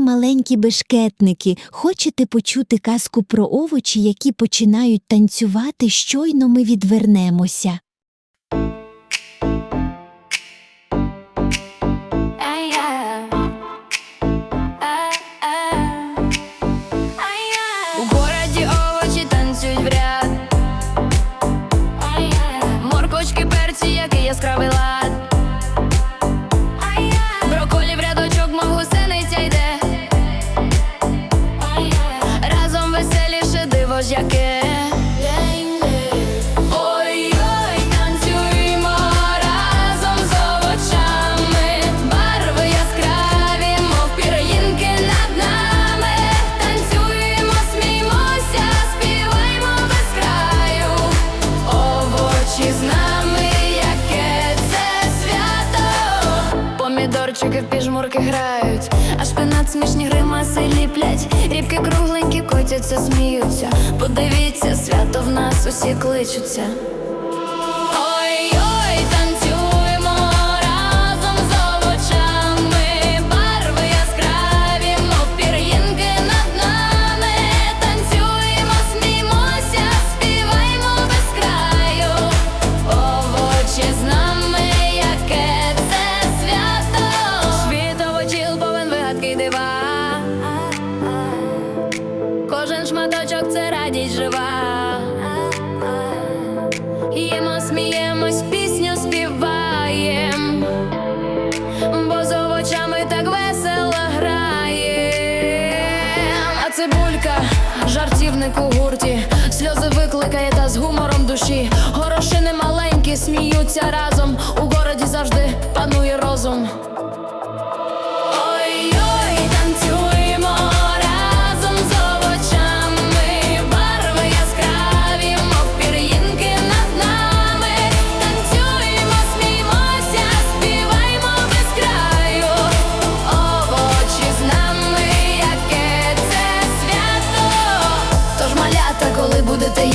маленькі бешкетники, хочете почути казку про овочі, які починають танцювати, щойно ми відвернемося. Моркочки, перці, який яскравий лад Помідорчики в піжмурки грають, а шпинат смішні гримаси ліплять Рібки кругленькі котяться, сміються. Подивіться, свято в нас усі кличуться шматочок жива Їмо, сміємось, пісню співаєм, бо з овочами так весело граєм. А цибулька, жартівник у гурті, сльози викликає та з гумором душі. Горошини маленькі сміються разом. У городі завжди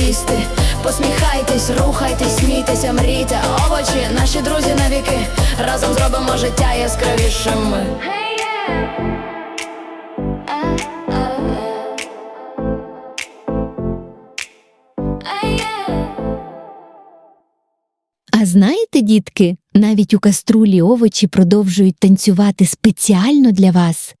їсти, посміхайтесь, рухайтесь, смійтеся, мрійте. Овочі, наші друзі навіки. Разом зробимо життя яскравішим. ми. А знаєте, дітки, навіть у каструлі овочі продовжують танцювати спеціально для вас.